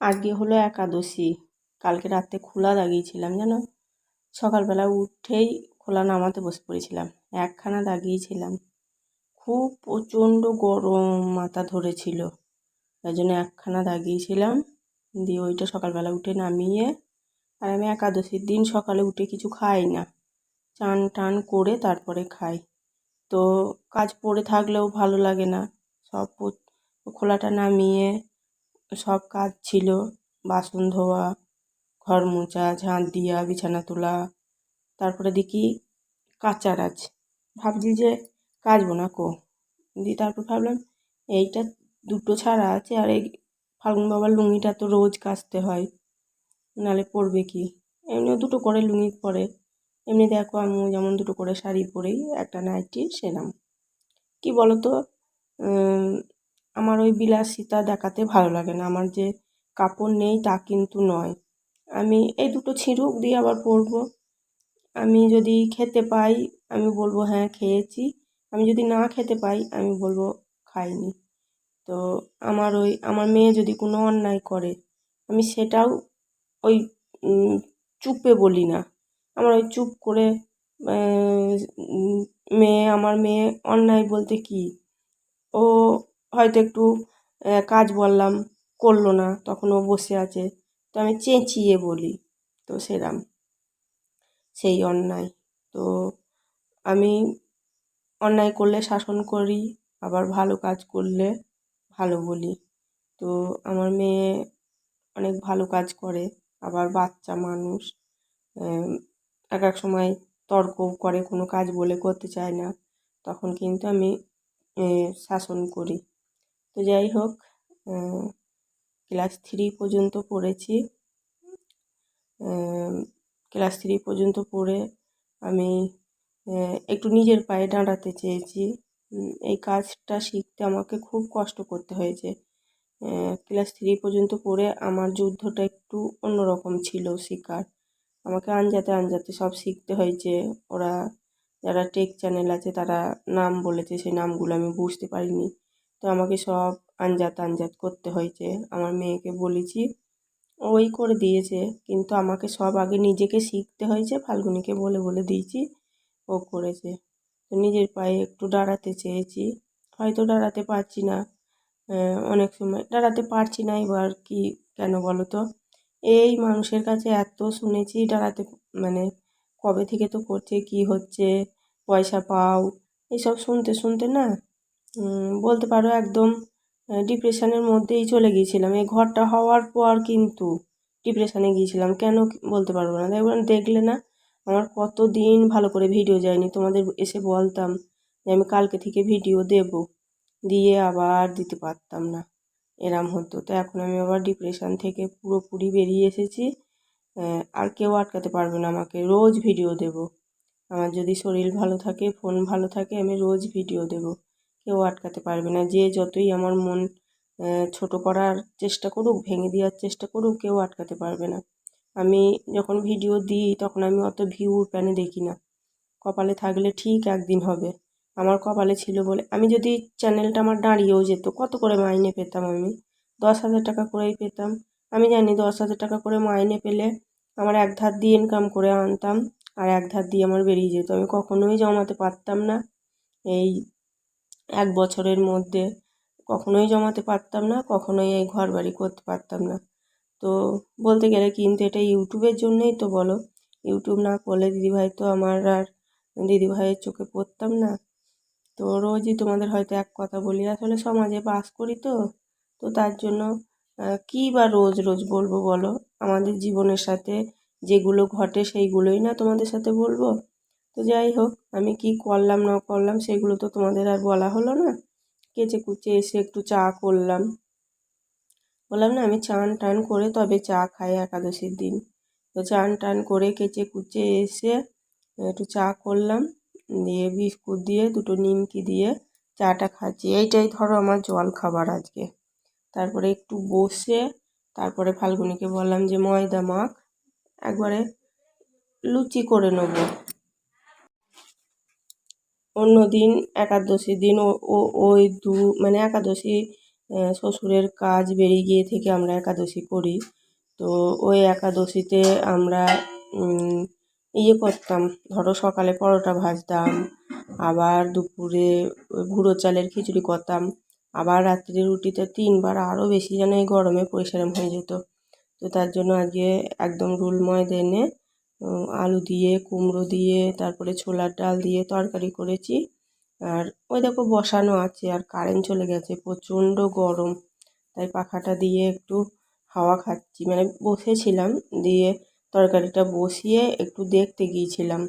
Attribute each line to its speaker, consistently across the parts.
Speaker 1: আজকে হলো একাদশী? কালকে রাত্রে খোলা দাগিয়েছিলাম, জানো? সকালবেলা উঠেই খোলা নামাতে বসে পড়েছিলাম, একখানা দাগিয়েছিলাম। খুব প্রচণ্ড গরম মাথা ধরেছিল তাই জন্য একখানা দাগিয়েছিলাম। দিয়ে ওইটা সকালবেলা উঠে নামিয়ে, আর আমি একাদশীর দিন সকালে উঠে কিছু খাই না। চান টান করে তারপরে খাই। তো কাজ পড়ে থাকলেও ভালো লাগে না। সব খোলাটা নামিয়ে সব কাজ ছিল। বাসন ধোয়া, ঘর মোছা, ঝাঁট দেওয়া বিছানা তোলা, তারপরে দেখি কাচার আছে ভাবছি যে কাচবো না কো? দিয়ে তারপর ভাবলাম, এইটা দুটো ছাড়া আছে আর এই ফাল্গুন বাবার লুঙ্গিটা তো রোজ কাচতে হয় নাহলে পরবে কি? এমনিও দুটো করে লুঙ্গি পরে। এমনি দেখো আমি যেমন দুটো করে শাড়ি পরেই একটা নাইটি সেরাম কী বলো তো আমার ওই বিলাসিতা দেখাতে ভালো লাগে না। আমার যে কাপড় নেই তা কিন্তু নয়। আমি এই দুটো ছিঁড়ুক দিয়ে আবার পরব। আমি যদি খেতে পাই, আমি বলব হ্যাঁ খেয়েছি। আমি যদি না খেতে পাই, আমি বলব, খাইনি। তো আমার ওই, আমার মেয়ে যদি কোনো অন্যায় করে, আমি সেটাও ওই চুপে বলি না। আমার ওই চুপ করে মেয়ে, আমার মেয়ে অন্যায় বলতে কী? ও হয়তো একটু কাজ বললাম, করল না, তখন ও বসে আছে। তো আমি চেঁচিয়ে বলি, তো সেরম, সেই অন্যায়। তো আমি অন্যায় করলে শাসন করি, আবার ভালো কাজ করলে ভালো বলি। তো আমার মেয়ে অনেক ভালো কাজ করে, আবার বাচ্চা মানুষ এক এক সময় তর্ক করে, কোনো কাজ বলে করতে চায় না। তখন কিন্তু আমি শাসন করি। তো যাই হোক ক্লাস থ্রি পর্যন্ত পড়েছি। ক্লাস থ্রি পর্যন্ত পড়ে আমি একটু নিজের পায়ে দাঁড়াতে চেয়েছি। এই কাজটা শিখতে আমাকে খুব কষ্ট করতে হয়েছে। ক্লাস থ্রি পর্যন্ত পড়ে আমার যুদ্ধটা একটু অন্যরকম ছিল শেখার। আমাকে আনজাতে আনজাতে সব শিখতে হয়েছে। ওরা, যারা টেক চ্যানেল আছে তারা নাম বলেছে, সেই নামগুলো আমি বুঝতে পারিনি। তো আমাকে সব আনজাত আনজাত করতে হয়েছে। আমার মেয়েকে বলেছি, ওই করে দিয়েছে, কিন্তু আমাকে সব আগে নিজেকে শিখতে হয়েছে, ফাল্গুনিকে বলে বলে দিয়েছি, ও করেছে। তো নিজের পায়ে একটু দাঁড়াতে চেয়েছি। হয়তো দাঁড়াতে পারছি না অনেক সময় দাঁড়াতে পারছি না এবার কি কেন বলো তো? এই মানুষের কাছে এত শুনেছি, দাঁড়াতে মানে কবে থেকে তো করছে, কী হচ্ছে, পয়সা পাও এইসব শুনতে শুনতে না বলতে পারো একদম ডিপ্রেশনের মধ্যেই চলে গিয়েছিলাম। এই ঘরটা হওয়ার পর কিন্তু ডিপ্রেশনে গিয়েছিলাম। কেন বলতে পারব না। দেখবেন দেখলে না আমার কত দিন ভালো করে ভিডিও যায়নি। তোমাদের এসে বলতাম যে আমি কালকে থেকে ভিডিও দেব। দিয়ে আবার দিতে পারতাম না। এরম হতো। তো এখন আমি আবার ডিপ্রেশন থেকে পুরোপুরি বেরিয়ে এসেছি। আর কেউ আটকাতে পারবে না আমাকে। রোজ ভিডিও দেব। আমার যদি শরীর ভালো থাকে, ফোন ভালো থাকে, আমি রোজ ভিডিও দেব। কেউ আটকাতে পারবে না। যে যতই আমার মন ছোটো করার চেষ্টা করুক, ভেঙে দেওয়ার চেষ্টা করুক, কেউ আটকাতে পারবে না। আমি যখন ভিডিও দিই, তখন আমি অত ভিউর প্যানে দেখি না। কপালে থাকলে ঠিক একদিন হবে। আমার কপালে ছিল বলে, আমি যদি চ্যানেলটা আমার দাঁড়িয়েও যেত, কত করে মাইনে পেতাম আমি? দশ হাজার টাকা করেই পেতাম। আমি জানি দশ হাজার টাকা করে মাইনে পেলে আমার এক ধার দিয়ে ইনকাম করে আনতাম, আর এক ধার দিয়ে আমার বেরিয়ে যেত। আমি কখনোই জমাতে পারতাম না। এই এক বছরের মধ্যে কখনোই জমাতে পারতাম না, কখনোই এই ঘর বাড়ি করতে পারতাম না। তো বলতে গেলে কিন্তু এটা ইউটিউবের জন্যই তো বলো। ইউটিউব না করলে দিদিভাই তো আমার আর দিদিভাইয়ের চোখে পড়তাম না। তো রোজই তোমাদের হয়তো এক কথা বলি, আসলে সমাজে বাস করি তো। তো তার জন্য কী বা রোজ রোজ বলব বলো? আমাদের জীবনের সাথে যেগুলো ঘটে সেইগুলোই না তোমাদের সাথে বলব? তো যাই হোক, আমি কি করলাম, না করলাম, সেগুলো তো তোমাদের আর বলা হলো না। কেচে কুচে এসে একটু চা করলাম। বললাম, না, আমি চান টান করে তবে চা খাই একাদশীর দিন। তো চান টান করে কেচে কুচে এসে একটু চা করলাম। দিয়ে বিস্কুট দিয়ে, দুটো নিমকি দিয়ে চাটা খাচ্ছি। এইটাই ধরো আমার জল খাবার আজকে। তারপরে একটু বসে, তারপরে ফাল্গুনিকে বললাম যে, ময়দা মাখ, একবারে লুচি করে নেব। অন্য দিন একাদশীর দিন ও ওই দু মানে একাদশী শ্বশুরের কাজ বেরিয়ে গিয়ে থেকে আমরা একাদশী করি। তো ওই একাদশীতে আমরা ইয়ে করতাম। ধরো সকালে পরোটা ভাজতাম, আবার দুপুরে গুঁড়ো চালের খিচুড়ি করতাম, আবার রাত্রে রুটিতে তিনবার আরও বেশি যেন এই গরমে পরিশ্রম হয়ে যেত। তো তার জন্য আজকে একদম রুল ময়দা এনে আলু দিয়ে, কুমড়ো দিয়ে, তারপরে ছোলার ডাল দিয়ে তরকারি করেছি। আর ওই দেখো বসানো আছে, আর কারেন্ট চলে গেছে, প্রচণ্ড গরম। তাই পাখাটা দিয়ে একটু হাওয়া খাচ্ছি। মানে বসেছিলাম, দিয়ে তরকারিটা বসিয়ে একটু দেখতে গিয়েছিলাম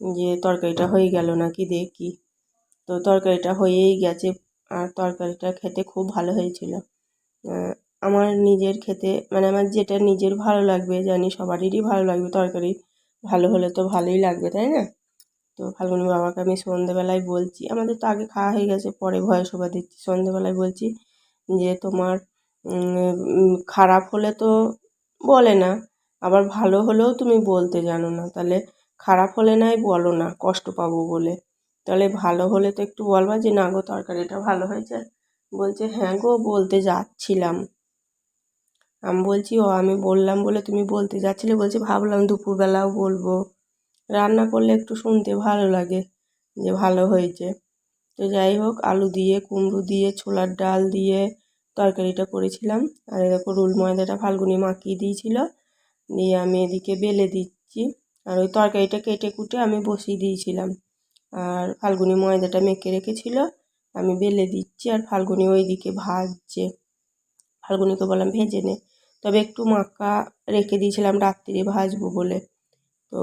Speaker 1: যে তরকারিটা হয়ে গেল নাকি দেখি। তো তরকারিটা হয়েই গেছে, আর তরকারিটা খেতে খুব ভালো হয়েছিল। আমার নিজের খেতে মানে আমার যেটা নিজের ভালো লাগবে, জানি সবারই ভালো লাগবে তরকারি। ভালো হলে তো ভালোই লাগবে, তাই না? তো ফাল্গুনি বাবাকে আমি সন্ধেবেলায় বলছি, আমাদের তো আগে খাওয়া হয়ে গেছে, পরে ভয়েস ওভার দিচ্ছি। সন্ধেবেলায় বলছি যে তোমার খারাপ হলে তো বলে না, আবার ভালো হলেও তুমি বলতে জানো না। তাহলে খারাপ হলে নাই বলো না, কষ্ট পাবো বলে। তাহলে ভালো হলে তো একটু বলবা যে, না গো, তরকারিটা ভালো হয়েছে। বলছে হ্যাঁ গো, বলতে যাচ্ছিলাম। আমি বলছি, ও, আমি বললাম বলে তুমি বলতে যাচ্ছিলে? বলছি, ভাবলাম দুপুরবেলাও বলব। রান্না করলে একটু শুনতে ভালো লাগে যে ভালো হয়েছে। তো যাই হোক, আলু দিয়ে, কুমড়ো দিয়ে, ছোলার ডাল দিয়ে তরকারিটা করেছিলাম। আর দেখো, রুল ময়দাটা ফাল্গুনি মাখিয়ে দিয়েছিল। দিয়ে আমি এদিকে বেলে দিচ্ছি। আর ওই তরকারিটা কেটে কুটে আমি বসিয়ে দিয়েছিলাম। আর ফাল্গুনি ময়দাটা মেখে রেখেছিল, আমি বেলে দিচ্ছি। আর ফাল্গুনি ওইদিকে ভাজছে। ফাল্গুনিকে বললাম ভেজে নে। তবে একটু মাখা রেখে দিয়েছিলাম রাত্রিরে ভাজবো বলে। তো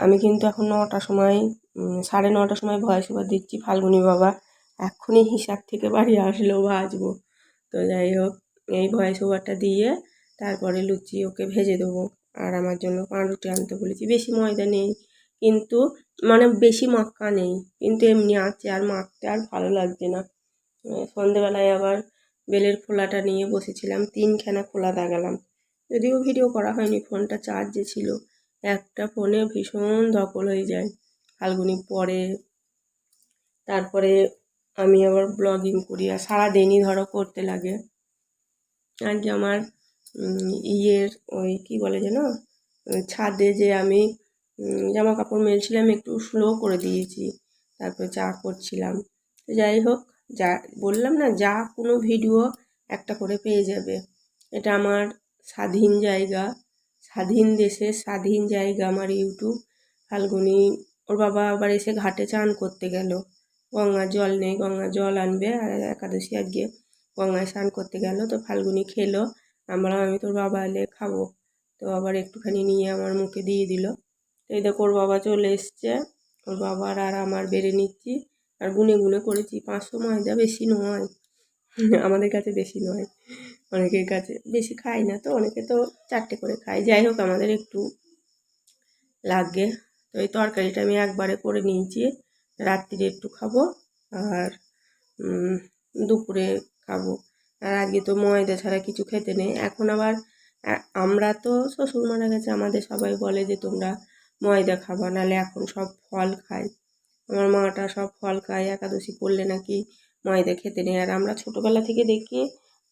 Speaker 1: আমি কিন্তু এখন নটার সময় সাড়ে নটার সময় ভয়েস ওভার দিচ্ছি ফাল্গুনি বাবা। এক্ষুনি হিসাব থেকে বাড়ি আসলেও ভাজবো। তো যাই হোক, এই ভয়েস ওভারটা দিয়ে তারপরে লুচি ওকে ভেজে দেবো। আর আমার জন্য পাউরুটি আনতে বলেছি। বেশি ময়দা নেই, কিন্তু মানে বেশি মাক্কা নেই। কিন্তু এমনি আছে, আর মাখতে আর ভালো লাগছে না। সন্ধেবেলায় আবার বেলের খোলাটা নিয়ে বসেছিলাম তিনখানা খোলা দাগালাম। যদিও ভিডিও করা হয়নি, ফোনটা চার্জে ছিল। একটা ফোনে ভীষণ ধকল হয়ে যায়। ফাল্গুনি পরে, তারপরে আমি আবার ব্লগিং করি, আর সারাদিনই ধরো করতে লাগে। আজকে আমার ইয়ের ওই কি বলে যেন ছাদে যে আমি জামা কাপড় মেলছিলাম, একটু স্লো করে দিয়েছি। তারপরে চা করছিলাম। যাই হোক যা, বললাম না, যা কোনো ভিডিও একটা করে পেয়ে যাবে। এটা আমার স্বাধীন জায়গা, স্বাধীন দেশে স্বাধীন জায়গা আমার ইউটিউব, ফাল্গুনি, ওর বাবা আবার এসে ঘাটে চান করতে গেল। গঙ্গার জল নেই গঙ্গার জল আনবে, আর একাদশী আজকে গঙ্গায় স্নান করতে গেল, তো ফাল্গুনি খেলো, আমরা, আমি তোর বাবা এলে খাব। তো আবার একটুখানি নিয়ে আমার মুখে দিয়ে দিল। তো এই দেখো, ওর বাবা চলে এসছে, ওর বাবার আর আমার বেড়ে নিচ্ছি। আর গুনে গুনে করেছি। পাঁচশো ময়দা বেশি নয়। আমাদের কাছে বেশি নয়। অনেকের কাছে বেশি খাই না তো, অনেকে তো চারটে করে খায়। যাই হোক, আমাদের একটু লাগে। তো এই তরকারিটা আমি একবারে করে নিয়েছি। রাত্রিরে একটু খাব আর দুপুরে খাব। আর আগে তো ময়দা ছাড়া কিছু খেতে নেই। এখন আবার আমরা তো শ্বশুর মারা গেছে, আমাদের সবাই বলে যে তোমরা ময়দা খাবা নাহলে এখন সব ফল খায়। আমার মাটা সব ফল খায়, একাদশী করলে নাকি ময়দা খেতে নেই। আর আমরা ছোটোবেলা থেকে দেখি,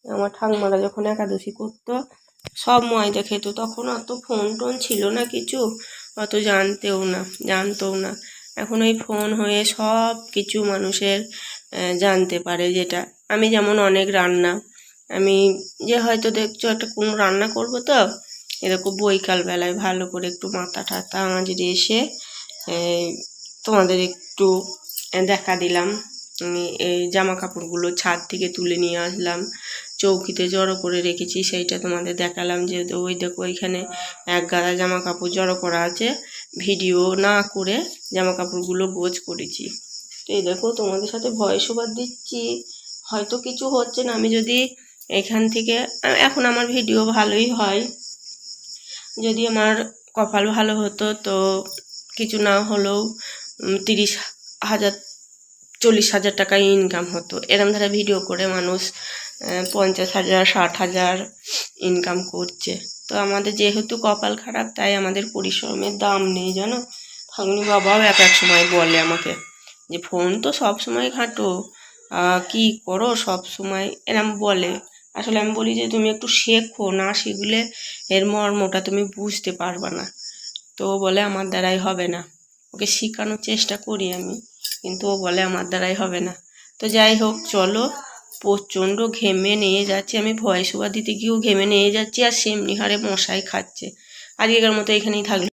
Speaker 1: আমার ঠাকুমারা যখন একাদশী করতো, সব ময়দা খেত। তখন অত ফোন টোন ছিল না কিছু, অত জানতেও না জানতেও না। এখন ওই ফোন হয়ে সব কিছু মানুষের জানতে পারে যেটা। আমি যেমন অনেক রান্না, আমি যে হয়তো দেখছ একটা কোনো রান্না করব তো, এরকম বৈকাল বেলায় ভালো করে একটু মাথা টাথা আঁচড়ে এসে তোমাদের একটু দেখা দিলাম। এই জামা কাপড়গুলো ছাদ থেকে তুলে নিয়ে আসলাম। চৌকিতে জড়ো করে রেখেছি, সেইটা তোমাদের দেখালাম। যে ওই দেখো ওইখানে এক গাদা জামা কাপড় জড়ো করা আছে। ভিডিও না করে জামা কাপড়গুলো গোছ করেছি। তো এই দেখো, তোমাদের সাথে ভয়েস ওভার দিচ্ছি। হয়তো কিছু হচ্ছে না, আমি যদি এখান থেকে, এখন আমার ভিডিও ভালোই হয়। যদি আমার কপাল ভালো হতো তো কিছু না হলেও তিরিশ হাজার, চল্লিশ হাজার টাকা ইনকাম হতো। এরম ধারা ভিডিও করে মানুষ পঞ্চাশ হাজার, ষাট হাজার ইনকাম করছে। তো আমাদের যেহেতু কপাল খারাপ, তাই আমাদের পরিশ্রমের দাম নেই, জানো? ফাগুনি বাবাও এক এক সময় বলে আমাকে যে, ফোন তো সব সময় ঘাঁটো কি করো সব সময়? এরম বলে। আসলে আমি বলি যে, তুমি একটু শেখো, না শিখলে এর মর্মটা তুমি বুঝতে পারবা না। তো বলে, আমার দ্বারাই হবে না। ওকে শেখানোর চেষ্টা করি আমি, কিন্তু ও বলে আমার দ্বারাই হবে না। তো যাই হোক, চলো। প্রচণ্ড ঘেমে নিয়ে যাচ্ছি। আমি ভয় সুবা দিতে গিয়েও ঘেমে নিয়ে যাচ্ছি আর সেমনি হারে মশাই খাচ্ছে। আজকের মতো এখানেই থাকল